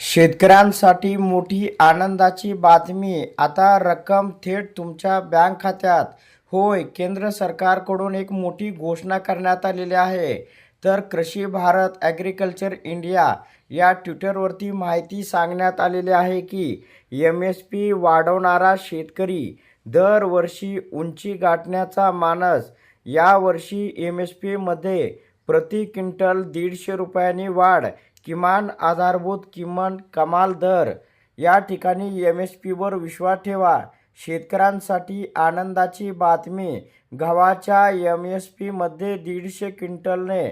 शेतकऱ्यांसाठी मोठी आनंदाची बातमी. आता रक्कम थेट तुमच्या बँक खात्यात. होय केंद्र सरकारकडून एक मोठी घोषणा करण्यात आलेली आहे. तर कृषी भारत ॲग्रिकल्चर इंडिया या ट्विटरवरती माहिती सांगण्यात आलेली आहे की एम एस पी वाढवणारा शेतकरी दरवर्षी उंची गाठण्याचा मानस यावर्षी एम एस पीमध्ये प्रति क्विंटल दीडशे रुपयांनी वाढ किमान आधारभूत किमान कमाल दर. या ठिकाणी एम एस पीवर विश्वास ठेवा. शेतकऱ्यांसाठी आनंदाची बातमी. गव्हाच्या एम एस पीमध्ये दीडशे क्विंटलने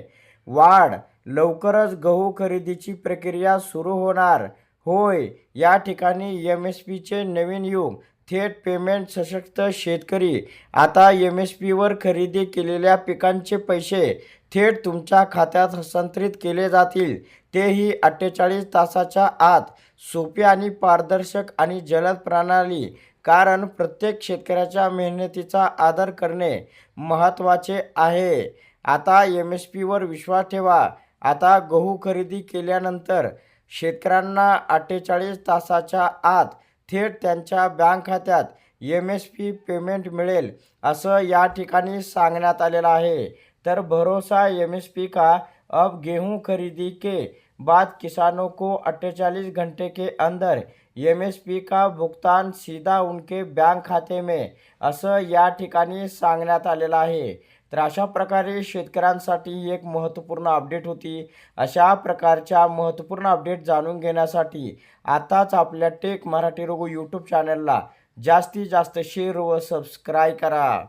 वाढ. लवकरच गहू खरेदीची प्रक्रिया सुरू होणार. होय या ठिकाणी एम एस पीचे नवीन युग. थेट पेमेंट सशक्त शेतकरी. आता एम एस पीवर खरेदी केलेल्या पिकांचे पैसे थेट तुमच्या खात्यात हस्तांतरित केले जातील. तेही अठ्ठेचाळीस तासाच्या आत. सोपी आणि पारदर्शक आणि जलद प्रणाली. कारण प्रत्येक शेतकऱ्याच्या मेहनतीचा आदर करणे महत्त्वाचे आहे. आता एम एस पीवर विश्वास ठेवा. आता गहू खरेदी केल्यानंतर शेतकऱ्यांना अठ्ठेचाळीस तासाच्या आत थेट त्यांच्या बँक खात्यात एम एस पी पेमेंट मिळेल असं या ठिकाणी सांगण्यात आलेलं आहे. तर भरोसा एम एस पी का? अब गेहूं खरेदी के बाद किसानों को 48 घंटे के अंदर एमएसपी एस पी का भुगतान सीधा उनके बँक खाते में। असं या ठिकाणी सांगण्यात आलेलं आहे। तर अशा प्रकारे शेतकऱ्यांसाठी एक महत्त्वपूर्ण अपडेट होती। अशा प्रकारच्या महत्त्वपूर्ण अपडेट जाणून घेण्यासाठी आताच आपल्या टेक मराठी रोगो यूट्यूब चॅनलला जास्तीत जास्त शेअर व सबस्क्राईब करा.